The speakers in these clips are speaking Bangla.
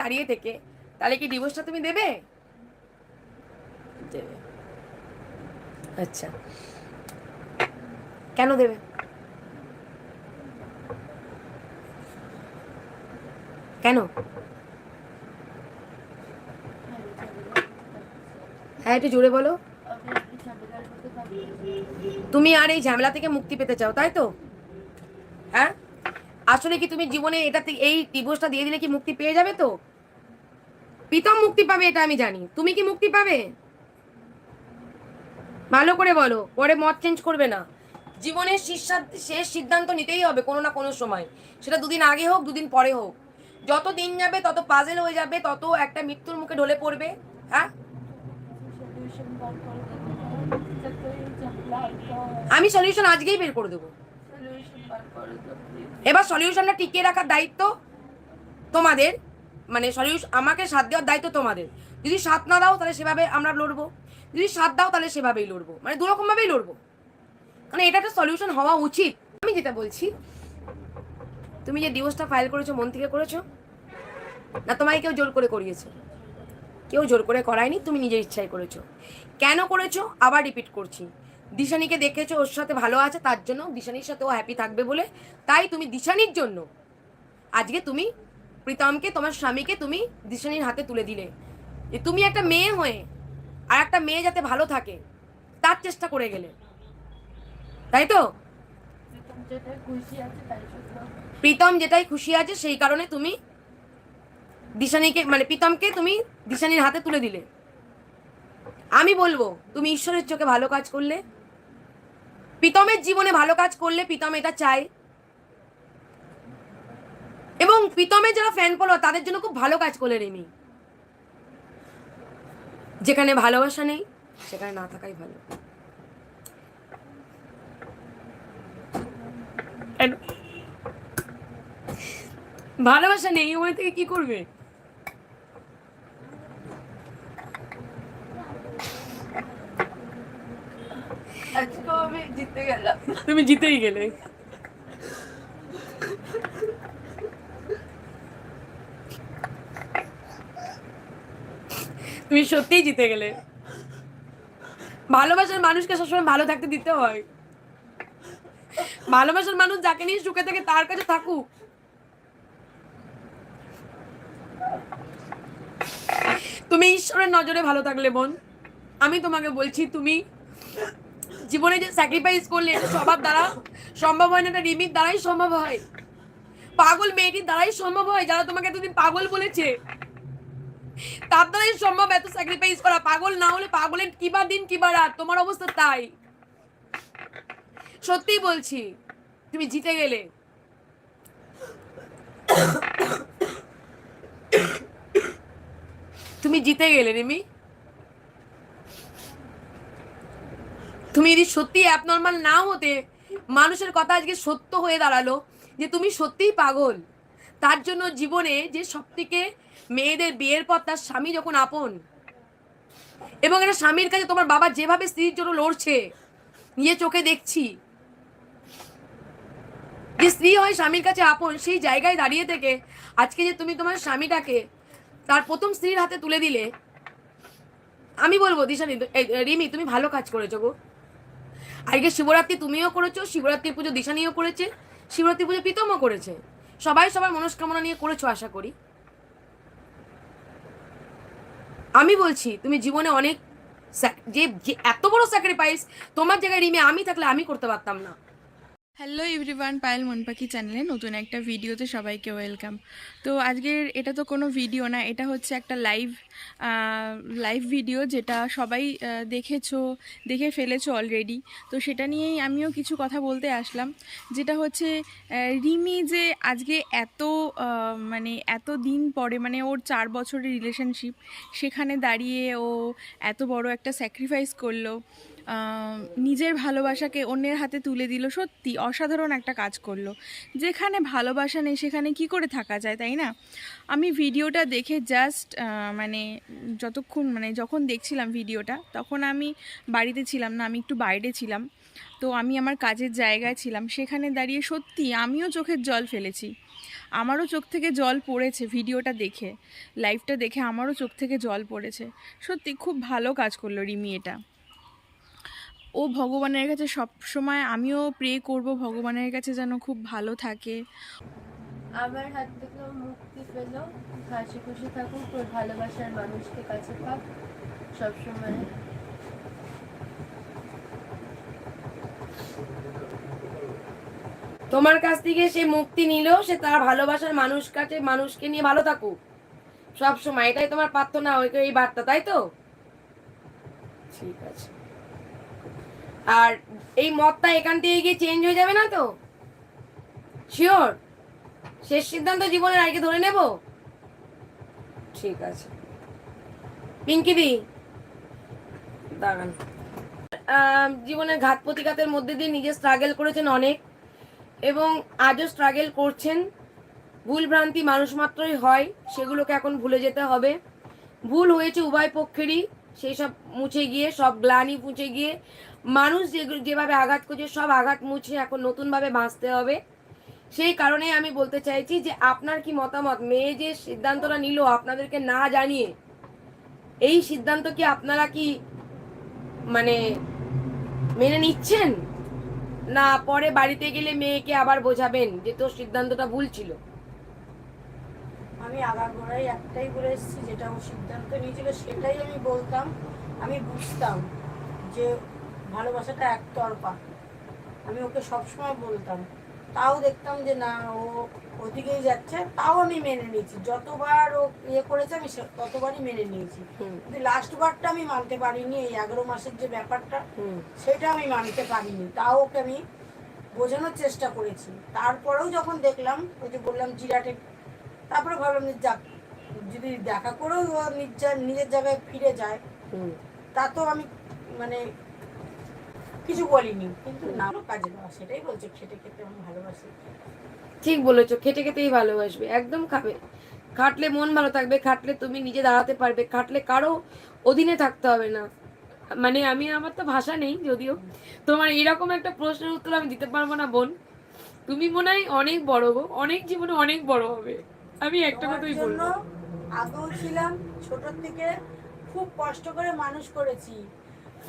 দাঁড়িয়ে থেকে। তাহলে কি ডিভোর্সটা তুমি দেবে? দেবে। আচ্ছা। কেন দেবে? কেন? হ্যাঁ একটু জোরে বলো। তুমি আর এই ঝামেলা থেকে মুক্তি পেতে চাও, তাই তো? হ্যাঁ? আসলে কি তুমি জীবনে এটা এই ডিভোর্সটা দিয়ে দিলে কি মুক্তি পেয়ে যাবে তো? প্রীতম মুক্তি পাবে এটা আমি জানি। তুমি কি মুক্তি পাবে? ভালো করে বলো পরে মত চেঞ্জ করবে না। জীবনের শেষ সিদ্ধান্ত নিতেই হবে কোনো না কোনো সময়। সেটা দুদিন আগে হোক দুদিন পরে হোক। যত দিন যাবে তত পাজেল হয়ে যাবে তত একটা মৃত্যুর মুখে ঢলে পড়বে হ্যাঁ? আমি সলিউশন আজকেই বের করে দেবো। এবার সলিউশনটা টিকিয়ে রাখার দায়িত্ব তোমাদের। মানে সলিউশন আমাকে সাথ দেওয়ার দায়িত্ব তোমাদের। যদি সাথ না দাও, তাহলে সেভাবে আমরা লড়বো। যদি সাথ দাও, তাহলে সেভাবেই লড়বো। মানে দুরকম ভাবেই লড়বো। মানে এটা একটা সলিউশন হওয়া উচিত। আমি যেটা বলছি, তুমি যে ডিভোর্সটা ফাইল করেছ, মন থেকে করেছ, না, তোমায় কেউ জোর করে করিয়েছে? কেউ জোর করে করায়নি, তুমি নিজের ইচ্ছায় করেছ। কেন করেছ? আবার রিপিট করছি। দিশানিকে দেখেছ, ওর সাথে ভালো আছে, তার জন্য দিশানির সাথে ও হ্যাপি থাকবে বলে। তাই তুমি দিশানির জন্য আজকে তুমি প্রীতমকে তোমার স্বামীকে তুমি দিশানির হাতে তুলে দিলে। যে তুমি একটা মেয়ে হয়ে আর একটা মেয়ে যাতে ভালো থাকে তার চেষ্টা করে গেলে। তাই তো? প্রীতম যেটাই খুশি আছে সেই কারণে তুমি দিশানিকে মানে প্রীতমকে তুমি দিশানির হাতে তুলে দিলে। আমি বলব তুমি ঈশ্বরের চোখে ভালো কাজ করলে প্রীতমের জীবনে ভালো কাজ করলে প্রীতম এটা চায়। এবং প্রীতমের যারা ফ্যান ফলোয়ার তাদের জন্য খুব ভালো কাজ করলে রেমি যেখানে ভালোবাসা নেই সেখানে না থাকাই ভালো। ভালোবাসা নেই ওখানে থেকে কি করবে? তুমি জিতেই গেলে। তুমি সত্যিই জিতে গেলে। ভালোবাসার মানুষকে সবসময় ভালো থাকতে দিতে হয়। ভালোবাসার মানুষ যাকে নিয়ে সুখে থাকে তার কাছে থাকুক। তুমি ঈশ্বরের নজরে ভালো থাকলে বোন। আমি তোমাকে বলছি, তুমি জীবনে যে স্যাক্রিফাইস করলে সবার দ্বারা সম্ভব হয় না, এটা রিমির দ্বারাই সম্ভব হয়। পাগল মেয়েটির দ্বারাই সম্ভব হয়, যারা তোমাকে এতদিন পাগল বলেছে। দ্বারাই সম্ভব, এত স্যাক্রিফাইস করা। পাগল না হলে পাগলের কিবা দিন, কিবা রাত। তোমার অবস্থা তাই। সত্যি বলছি, তুমি জিতে গেলে। তুমি জিতে গেলে তুমি যদি সত্যি অ্যাবনর্মাল না হতে, মানুষের কথা আজকে সত্য হয়ে দাঁড়াল যে তুমি সত্যিই পাগল। তার জন্য জীবনে যে সব থেকে মেয়েদের বিয়ের পর তার স্বামী যখন আপন এবং এটা স্বামীর কাছে তোমার বাবা যেভাবে স্ত্রীর জন্য লড়ছে নিয়ে চোখে দেখছি যে স্ত্রী হয় স্বামীর কাছে আপন সেই জায়গায় দাঁড়িয়ে থেকে আজকে যে তুমি তোমার স্বামীটাকে তার প্রথম স্ত্রীর হাতে তুলে দিলে আমি বলব এই, রিমি তুমি ভালো কাজ করেছ গো। আজকে শিবরাত্রি তুমিও করেছ শিবরাত্রি পুজো দিশানিও করেছে শিবরাত্রি পুজো প্রীতমও করেছে। সবাই সবার মনস্কামনা নিয়ে করেছ আশা করি। আমি বলছি, তুমি জীবনে অনেক যে এত বড় স্যাক্রিফাইস তোমার জায়গায় রিমে আমি থাকলে আমি করতে পারতাম না। হ্যালো এভরিওয়ান পায়েল মনপাখি চ্যানেলে নতুন একটা ভিডিওতে সবাইকে ওয়েলকাম তো আজকের এটা তো কোনো ভিডিও না, এটা হচ্ছে একটা লাইভ লাইভ ভিডিও যেটা সবাই দেখেছ, দেখে ফেলেছো অলরেডি তো সেটা নিয়েই আমিও কিছু কথা বলতে আসলাম, যেটা হচ্ছে রিমি যে আজকে এত মানে এত দিন পরে মানে ওর চার বছরের রিলেশনশিপ সেখানে দাঁড়িয়ে ও এত বড় একটা স্যাক্রিফাইস করল নিজের ভালোবাসাকে অন্যের হাতে তুলে দিল। সত্যি, অসাধারণ একটা কাজ করল। যেখানে ভালোবাসা নেই, সেখানে কি করে থাকা যায়, তাই না? আমি ভিডিওটা দেখে জাস্ট মানে যতক্ষণ মানে যখন দেখছিলাম ভিডিওটা, তখন আমি বাড়িতে ছিলাম না, আমি একটু বাইরে ছিলাম। তো আমি আমার কাজের জায়গায় ছিলাম, সেখানে দাঁড়িয়ে সত্যি আমিও চোখের জল ফেলেছি। আমারও চোখ থেকে জল পড়েছে ভিডিওটা দেখে। লাইভটা দেখে আমারও চোখ থেকে জল পড়েছে। সত্যি, খুব ভালো কাজ করল রিমি এটা। ও ভগবানের কাছে সব সময় আমিও প্রে করব ভগবানের কাছে যেন খুব ভালো থাকে। আমার হাত থেকে মুক্তি পেল। হাসি খুশি থাকুক ওর ভালোবাসার মানুষকে কাছে পাক সবসময় তোমার কাছ থেকে সে মুক্তি নিল সে তার ভালোবাসার মানুষ কাছে মানুষকে নিয়ে ভালো থাকুক। সব সময় এটাই তোমার প্রার্থনা ওই এই বার্তা তাই তো? ঠিক আছে। আর এই মতটা এখান থেকে গিয়ে চেঞ্জ হয়ে যাবে না তো? শিওর শেষ সিদ্ধান্ত জীবনের আগে ধরে নেব? ঠিক আছে। পিঙ্কি দি। দাঁড়ান। জীবনের ঘাত প্রতিঘাতের মধ্যে দিয়ে নিজে স্ট্রাগল করেছেন অনেক এবং আজও স্ট্রাগল করছেন। ভুল ভ্রান্তি মানুষ মাত্রই হয়, সেগুলোকে এখন ভুলে যেতে হবে। ভুল হয়েছে উভয় পক্ষেরই, সেই সব মুছে গিয়ে, সব গ্লানি মুছে গিয়ে মানুষ যেগুলো যেভাবে আঘাত করছে, সব আঘাত মুছে এখন নতুনভাবে বাঁচতে হবে। সেই কারণে আমি বলতে চাইছি যে আপনার কি মতামত? মেয়ে যে সিদ্ধান্তটা নিল আপনাদেরকে না জানিয়ে, এই সিদ্ধান্ত কি আপনারা কি মানে মেনে নিচ্ছেন? না, পরে বাড়িতে গেলে মেয়েকে আবার বোঝাবেন যে তোর সিদ্ধান্তটা ভুল ছিল। আমি আগাগোড়াই একটাই বলে এসেছি, যেটা ও সিদ্ধান্ত নিয়েছিল সেটাই আমি বলতাম। আমি বুঝতাম যে ভালোবাসাটা একতরফা আমি ওকে সবসময় বলতাম। তাও দেখতাম যে না ও ওদিকেই যাচ্ছে তাও আমি মেনে নিয়েছি। যতবার ও ইয়ে করেছে আমি ততবারই মেনে নিয়েছি। কিন্তু লাস্ট বারটা আমি মানতে পারিনি এই এগারো মাসের যে ব্যাপারটা সেটা আমি মানতে পারিনি। তাও ওকে আমি বোঝানোর চেষ্টা করেছি। তারপরেও যখন দেখলাম ওই যে বললাম জিরাটে তারপরে ভাবলাম যে যাক যদি দেখা করেও ও নিজের নিজের জায়গায় ফিরে যায় তা তো আমি মানে কিছু বলিনি কিন্তু না কাজে দেওয়া সেটাই বলছে খেটে খেতে আমি ভালোবাসি। ঠিক বলেছ খেটে খেতেই ভালোবাসবে একদম খাবে। খাটলে মন ভালো থাকবে খাটলে তুমি নিজে দাঁড়াতে পারবে খাটলে কারও অধীনে থাকতে হবে না। মানে আমি আমার তো ভাষা নেই যদিও। তোমার এরকম একটা প্রশ্নের উত্তর আমি দিতে পারব না বোন। তুমি মনে হয় অনেক বড় গো অনেক জীবনে অনেক বড় হবে। আমি একটা কথাই বলব। আগেও ছিলাম ছোটর থেকে খুব কষ্ট করে মানুষ করেছি।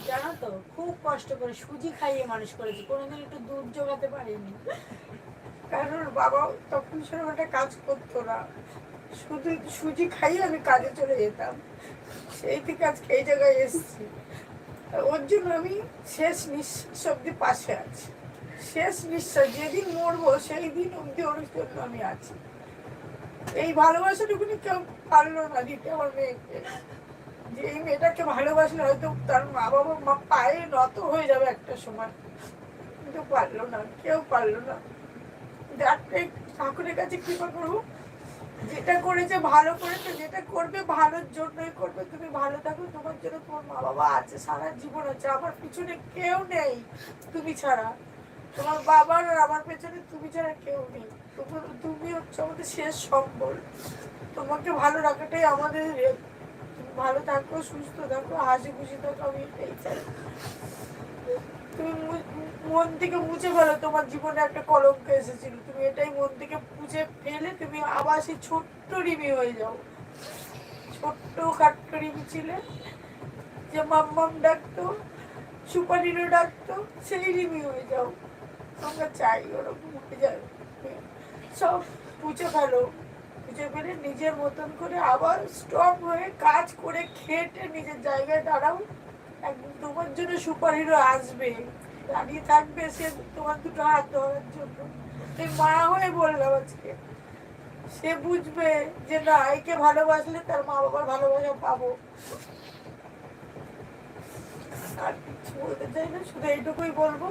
জানো তো, খুব কষ্ট করে সুজি খাইয়ে মানুষ করেছি। কোনোদিন একটু দুধ জোগাতে পারিনি। কারণ বাবা তখন সেরকম একটা কাজ করতো না। শুধু সুজি খাইয়ে আমি কাজে চলে যেতাম। সেই থেকে আজকে এই জায়গায় এসেছি। ওর জন্য আমি শেষ নিঃশ্বাস অব্দি পাশে আছি। শেষ নিঃশ্বাস, যেদিন মরবো সেই দিন অব্দি ওর জন্য আমি আছি। এই ভালোবাসাটুকুনি কেউ পারল না দিতে আমার মেয়েকে। যে এই মেয়েটাকে ভালোবাসলে হয়তো তার মা বাবা মা পায়ে নত হয়ে যাবে একটা সময়। কিন্তু পারল না, কেউ পারল না। একটাই ঠাকুরের কাছে কৃপা করব যেটা করেছে ভালো করেছে, যেটা করবে ভালোর জন্যই করবে। তুমি ভালো থাকো, তোমার জন্য তোমার মা বাবা আছে, সারা জীবন আছে, আমার পিছনে কেউ নেই তুমি ছাড়া। তোমার বাবার আর আমার পেছনে তুমি ছাড়া কেউ নেই। তুমি হচ্ছে আমাদের শেষ সম্বল। তোমাকে ভালো রাখাটাই আমাদের ভালো থাকো, সুস্থ থাকো, হাসি খুশি থাকো, আমি এটাই চাই। তুমি মন থেকে মুছে ফেলো, তোমার জীবনে একটা কলঙ্ক এসেছিল। তুমি এটাই মন থেকে মুছে ফেলে তুমি আবার সেই ছোট্ট রিমি হয়ে যাও। ছোট্ট খাট্ট রিমি ছিলে, যে মাম্মাম ডাকতো, সুপারিরও ডাকতো, সেই রিমি হয়ে যাও। আমরা চাই ওরকম হয়ে যাবে সব মুছে ফেলো। ফেলে নিজের মতন করে আবার স্ট্রং হয়ে কাজ করে খেটে নিজের জায়গায় দাঁড়াও। একদিন তোমার জন্য সুপার হিরো আসবে। দাঁড়িয়ে থাকবে সে তোমার দুটো হাত ধরার জন্য। মা হয়ে বললাম আজকে। সে বুঝবে যে না, একে ভালোবাসলে তার মা বাবার ভালোবাসা পাবো। আর কিছু বলতে চাই না শুধু এইটুকুই বলব।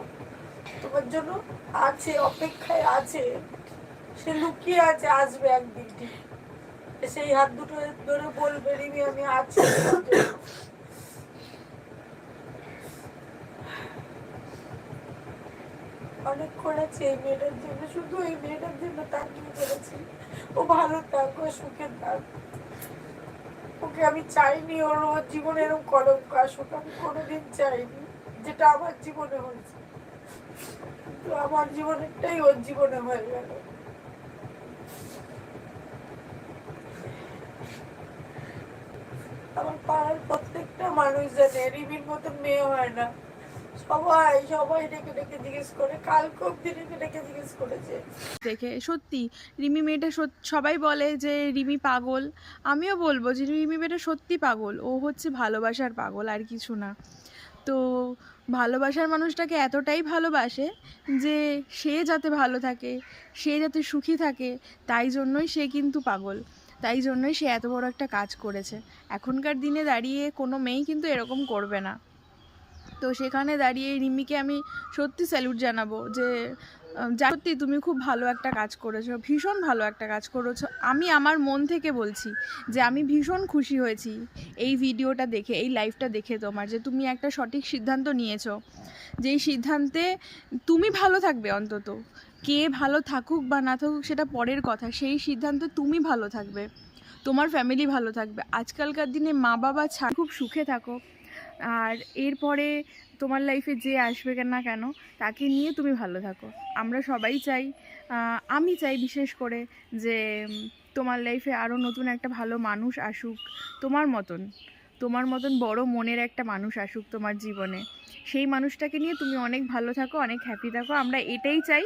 তোমার জন্য আছে, অপেক্ষায় আছে। সে লুকিয়ে আছে, আসবে একদিন সেই হাত দুটো ধরে বলবে, রিমি, আমি আছি। তোমার জন্য। এই মেয়েটার জন্য, শুধু এই মেয়েটার জন্য তাকিয়ে করেছি। ও ভালো থাক, ও সুখে থাক। ওকে আমি চাইনি, ওর ওর জীবনে এরকম কলঙ্ক আসুক, আমি কোনোদিন চাইনি, যেটা আমার জীবনে হয়েছে। আমার জীবনেরটাই ওর জীবনে হয়ে গেল। আমার পাড়ার প্রত্যেকটা মানুষ জানে, রিমির মতন মেয়ে হয় না। সবাই সবাই ডেকে ডেকে জিজ্ঞেস করে, কালকে অব্দি ডেকে ডেকে জিজ্ঞেস করেছে। দেখে, সত্যি, রিমি মেয়েটা সবাই বলে যে রিমি পাগল। আমিও বলব যে রিমি মেয়েটা সত্যি পাগল। ও হচ্ছে ভালোবাসার পাগল, আর কিছু না। তো ভালোবাসার মানুষটাকে এতটাই ভালোবাসে যে সে যাতে ভালো থাকে, সে যাতে সুখী থাকে, তাই জন্যই সে কিন্তু পাগল। তাই জন্যই সে এত বড় একটা কাজ করেছে। এখনকার দিনে দাঁড়িয়ে কোনো মেয়েই কিন্তু এরকম করবে না। তো সেখানে দাঁড়িয়ে রিমিকে আমি সত্যি স্যালুট জানাব যে সত্যি তুমি খুব ভালো একটা কাজ করেছ, ভীষণ ভালো একটা কাজ করেছ। আমি আমার মন থেকে বলছি যে, আমি ভীষণ খুশি হয়েছি এই ভিডিওটা দেখে, এই লাইভটা দেখে তোমার যে তুমি একটা সঠিক সিদ্ধান্ত নিয়েছো। যেই সিদ্ধান্তে তুমি ভালো থাকবে অন্তত। কে ভালো থাকুক বা না থাকুক সেটা পরের কথা। সেই সিদ্ধান্ত তুমি ভালো থাকবে, তোমার ফ্যামিলি ভালো থাকবে। আজকালকার দিনে মা বাবা ছাড় খুব সুখে থাকো। আর এরপরে তোমার লাইফে যে আসবে না কেন, তাকে নিয়ে তুমি ভালো থাকো। আমরা সবাই চাই আমি চাই বিশেষ করে যে তোমার লাইফে আরও নতুন একটা ভালো মানুষ আসুক। তোমার মতন তোমার মতন বড় মনের একটা মানুষ আসুক তোমার জীবনে। সেই মানুষটাকে নিয়ে তুমি অনেক ভালো থাকো, অনেক হ্যাপি থাকো। আমরা এটাই চাই।